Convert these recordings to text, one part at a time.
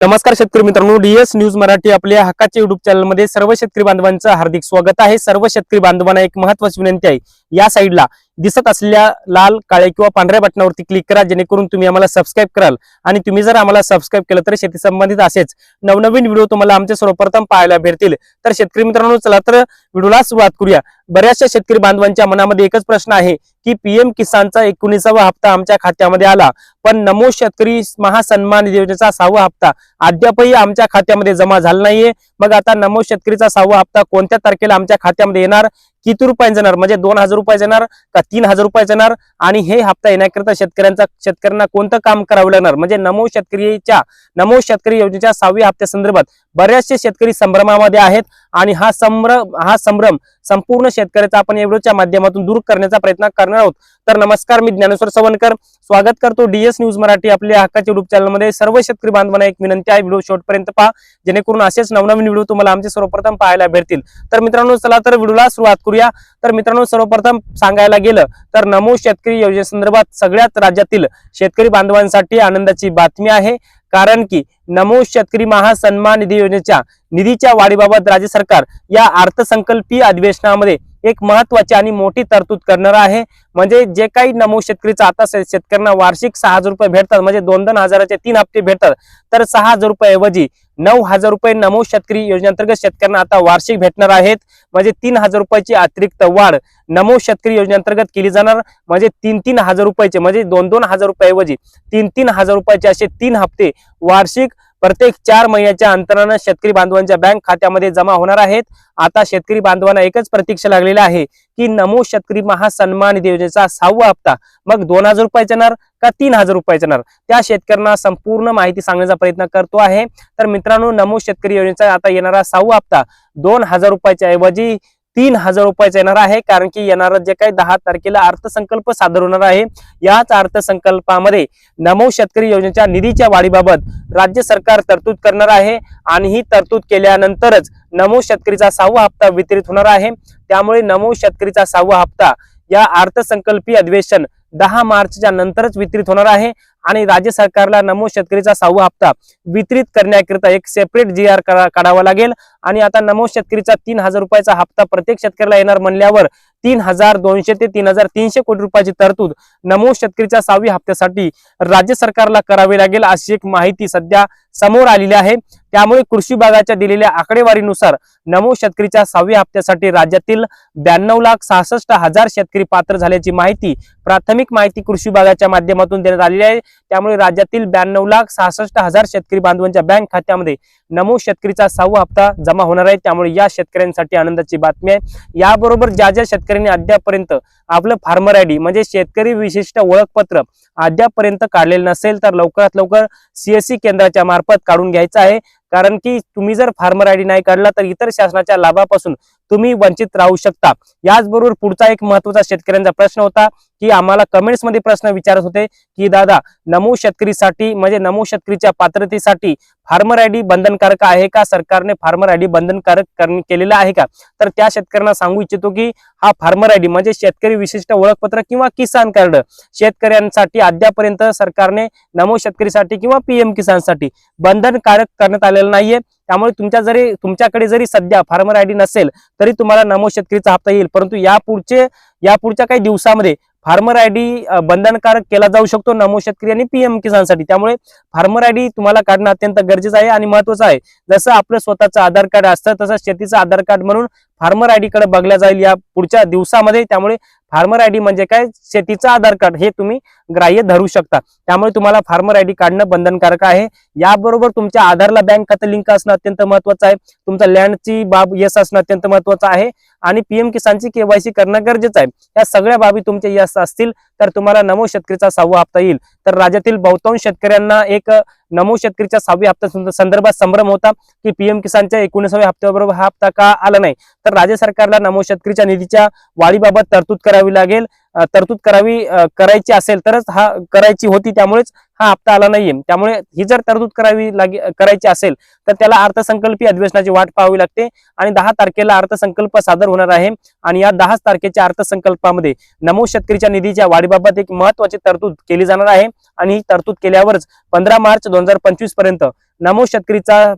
नमस्कार शेतकरी मित्रांनो डीएस न्यूज मराठी आपल्या हक्काच्या युट्यूब चॅनलमध्ये सर्व शेतकरी बांधवांचं हार्दिक स्वागत आहे. सर्व शेतकरी बांधवांना एक महत्वाची विनंती आहे. या साईडला दिसत असलेल्या लाल काळे किंवा पांढऱ्या बटनावरती क्लिक करा जेणेकरून तुम्ही आम्हाला सबस्क्राईब कराल. आणि तुम्ही जर आम्हाला सबस्क्राईब केलं तर शेती संबंधित असेच नवनवीन व्हिडिओ तुम्हाला आमचे सर्वप्रथम पाहायला भेटतील. तर शेतकरी मित्रांनो चला तर व्हिडिओला सुरुवात करूया. बऱ्याचशा शेतकरी बांधवांच्या मनामध्ये एकच प्रश्न आहे. की पीएम किसानचा एकोणीसावा हप्ता आमच्या खात्यामध्ये आला. पण नमो शेतकरी महासन्मान योजनेचा सहावा हप्ता अद्यापही आमच्या खात्यामध्ये जमा झाला नाहीये. मग आता नमो शेतकरीचा सहावा हप्ता कोणत्या तारखेला आमच्या खात्यामध्ये येणार? किती रुपयांचा येणार म्हणजे दोन हजार रुपयाचा येणार का तीन हजार रुपयाचा येणार आणि हे हप्ता येण्याकरिता शेतकऱ्यांचा शेतकऱ्यांना कोणतं काम करावं लागणार? म्हणजे नमो शेतकरीच्या नमो शेतकरी योजनेच्या सहाव्या हप्त्या संदर्भात बऱ्याचशे शेतकरी संभ्रमामध्ये आहेत आणि हा संभ्रम हा संभ्रम संपूर्ण शेतकऱ्याचा आपण या व्हिडिओच्या माध्यमातून दूर करण्याचा प्रयत्न करणार आहोत. तर नमस्कार मी ज्ञानेश्वर सवनकर. स्वागत करतो डीएस न्यूज मराठी आपल्या हक्काच्या युट्यूब चॅनलमध्ये सर्व शेतकरी बांधवांना एक विनंती आहे व्हिडिओ शेवटपर्यंत पहा. जेणेकरून असेच नवनवीन व्हिडिओ तुम्हाला आमचे सर्वप्रथम पाहायला भेटतील. तर मित्रांनो चला तर व्हिडिओला सुरुवात करूया. तर मित्रांनो सर्वप्रथम सांगायला गेलं तर नमो शेतकरी योजनेसंदर्भात सगळ्याच राज्यातील शेतकरी बांधवांसाठी आनंदाची बातमी आहे. कारण की नमो शेतकरी महासन्मान निधी योजनेच्या निधीच्या वाढीबाबत राज्य सरकार या अर्थसंकल्पीय अधिवेशनामध्ये एक महत्वाची आणि मोठी तरतूद करणार आहे. म्हणजे जे काही नमो शेतकरीचा आता शेतकऱ्यांना वार्षिक सहा हजार रुपये भेटतात म्हणजे दोन दोन हजाराचे तीन हप्ते भेटतात. तर सहा हजार रुपयाऐवजी नऊ हजार रुपये नमो शेतकरी योजनेअंतर्गत शेतकऱ्यांना आता वार्षिक भेटणार आहेत. म्हणजे तीन हजार रुपयाची अतिरिक्त वाढ नमो शेतकरी योजनेअंतर्गत केली जाणार. म्हणजे तीन तीन हजार रुपयाचे म्हणजे दोन दोन हजार रुपयाऐवजी तीन तीन हजार रुपयाचे असे तीन हप्ते वार्षिक प्रत्येक चार महिन्याच्या अंतरानं शेतकरी बांधवांच्या बँक खात्यामध्ये जमा होणार आहेत. आता शेतकरी बांधवांना एकच प्रतीक्षा लागलेली आहे की नमो शेतकरी महासन्मान निधी योजनेचा सहावा हप्ता मग दोन हजार रुपयाचा येणार का तीन हजार रुपयाचा येणार? त्या शेतकऱ्यांना संपूर्ण माहिती सांगण्याचा प्रयत्न करतो आहे. तर मित्रांनो नमो शेतकरी योजनेचा आता येणारा सहावा हप्ता दोन हजार रुपयाच्या ऐवजी तीन हजार रुपयाचा येणार आहे कारण की येणार जे काही दहा तारखेला अर्थसंकल्प सादर होणार आहे याच अर्थसंकल्पामध्ये नमो शेतकरी योजनेच्या निधीच्या वाढीबाबत राज्य सरकार तरतूद करणार आहे आणि ही तरतूद केल्यानंतरच नमो शेतकरीचा सहावा हप्ता वितरित होणार आहे. त्यामुळे नमो शेतकरीचा सहावा हप्ता या अर्थसंकल्पीय अधिवेशन दहा मार्चच्या नंतरच वितरित होणार आहे. आणि राज्य सरकारला नमो शेतकरीचा सहावा हप्ता वितरित करण्याकरिता एक सेपरेट जी आर काढावा लागेल. आणि आता नमो शेतकरीचा तीन हजार रुपयाचा हप्ता प्रत्येक शेतकऱ्याला येणार म्हणल्यावर तीन हजार दोनशे ते तीन हजार तीनशे कोटी रुपयाची तरतूद नमो शेतकरीच्या सहावी हप्त्यासाठी राज्य सरकारला करावी लागेल अशी एक माहिती सध्या समोर आलेली आहे. त्यामुळे कृषी विभागाच्या दिलेल्या आकडेवारीनुसार नमो शेतकरीच्या सहाव्या हप्त्यासाठी राज्यातील ब्याण्णव लाख सहासष्ट हजार शेतकरी पात्र झाल्याची माहिती प्राथमिक माहिती कृषी विभागाच्या माध्यमातून देण्यात आलेली आहे. त्यामुळे राज्यातील ब्याण्णव लाख सहासष्ट हजार शेतकरी बांधवांच्या बँक खात्यामध्ये नमो शेतकरीचा सहावा हप्ता जमा होणार आहे. त्यामुळे या शेतकऱ्यांसाठी आनंदाची बातमी आहे. याबरोबर ज्या ज्या शेतकऱ्यांनी अद्यापर्यंत आपलं फार्मर आयडी म्हणजे शेतकरी विशिष्ट ओळखपत्र अद्यापर्यंत काढलेलं नसेल तर लवकरात लवकर सीएससी केंद्राच्या मार्फत काढून घ्यायचं आहे. कारण की तुम्ही जर फार्मर आय डी नाही काढला तर इतर शासनाच्या लाभापासून तुम्ही वंचित राहू शकता. याचबरोबर पुढचा एक महत्त्वाचा शेतकऱ्यांचा प्रश्न होता की आम्हाला कमेंट्समध्ये प्रश्न विचारत होते की दादा नमो शेतकरीसाठी म्हणजे नमो शेतकरीच्या पात्रतेसाठी फार्मर आयडी बंधनकारक आहे का? सरकारने फार्मर आयडी बंधनकारक केलेला केलेलं आहे का? तर त्या शेतकऱ्यांना सांगू इच्छितो की हा फार्मर आयडी म्हणजे शेतकरी विशिष्ट ओळखपत्र किंवा किसान कार्ड. शेतकऱ्यांसाठी अद्यापर्यंत सरकारने नमो शेतकरीसाठी किंवा पीएम किसानसाठी बंधनकारक करण्यात आलेलं नाहीये. त्यामुळे तुमच्या जरी तुमच्याकडे जरी सध्या फार्मर आयडी नसेल तरी तुम्हाला नमो शेतकरीचा हप्ता येईल. परंतु यापुढचे यापुढच्या काही दिवसामध्ये फार्मर आय डी बंधनकारक केला जाऊ शकतो नमो शेतकरी आणि पीएम किसानसाठी. त्यामुळे फार्मर आय डी तुम्हाला काढणं अत्यंत गरजेचं आहे आणि महत्वाचं आहे. जसं आपलं स्वतःचं आधार कार्ड असतं तसं शेतीचं आधार कार्ड म्हणून फार्मर आय डी कडे बघल्या जाईल या पुढच्या दिवसामध्ये. त्यामुळे फार्मर आय डी म्हणजे काय? शेतीचं आधार कार्ड हे तुम्ही ग्राह्य धरू शकता. त्यामुळे तुम्हाला फार्मर आय डी काढणं बंधनकारक आहे. याबरोबर तुमच्या आधारला बँक खातं लिंक असणं अत्यंत महत्वाचं आहे. तुमचा लँडची बाब यस असणं अत्यंत महत्वाचं आहे. आणि पीएम किसानची केवायसी करणं गरजेचं आहे. या सगळ्या बाबी तुमच्या यस असतील तर तुम्हाला नमो शेतकरीचा सहावा हप्ता येईल. तर राज्यातील बहुतांश शेतकऱ्यांना एक नमो शेतकरीच्या सहाव्या हप्त्या संदर्भात संभ्रम होता की पीएम किसानच्या एकोणीसाव्या हप्त्याबरोबर हा हप्ता का आला नाही? तर राज्य सरकारला नमो शेतकरीच्या निधीच्या वाढीबाबत तरतूद करावी लागेल. तरतूद करावी करायची असेल तरच हा करायची होती त्यामुळेच हा हप्ता आला नाहीये. त्यामुळे ही जर तरतूद करावी लागे करायची असेल तर त्याला अर्थसंकल्पीय अधिवेशनाची वाट पाहावी लागते आणि दहा तारखेला अर्थसंकल्प सादर होणार आहे आणि या दहा तारखेच्या अर्थसंकल्पामध्ये नमो शेतकरीच्या निधीच्या वाढीबाबत एक महत्वाची तरतूद केली जाणार आहे आणि ही तरतूद केल्यावरच पंधरा मार्च दोन हजार पंचवीसपर्यंत नमो शेतकरीचा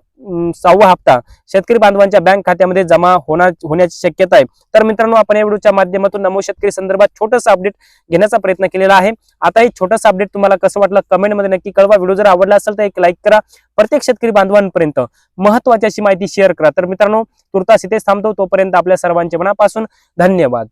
सहावा हप्ता. शेतकरी बांधवांच्या बँक खात्यामध्ये जमा होणार होण्याची शक्यता आहे. तर मित्रांनो आपण या व्हिडिओच्या माध्यमातून नमो शेतकरी संदर्भात छोटंसं अपडेट घेण्याचा प्रयत्न केलेला आहे. आता हे छोटंसं अपडेट तुम्हाला कसं वाटलं कमेंटमध्ये नक्की कळवा. व्हिडिओ जर आवडला असेल तर एक लाईक करा. प्रत्येक शेतकरी बांधवांपर्यंत महत्वाची अशी माहिती शेअर करा. तर मित्रांनो तुर्तास इथेच थांबतो. तोपर्यंत आपल्या सर्वांचे मनापासून धन्यवाद.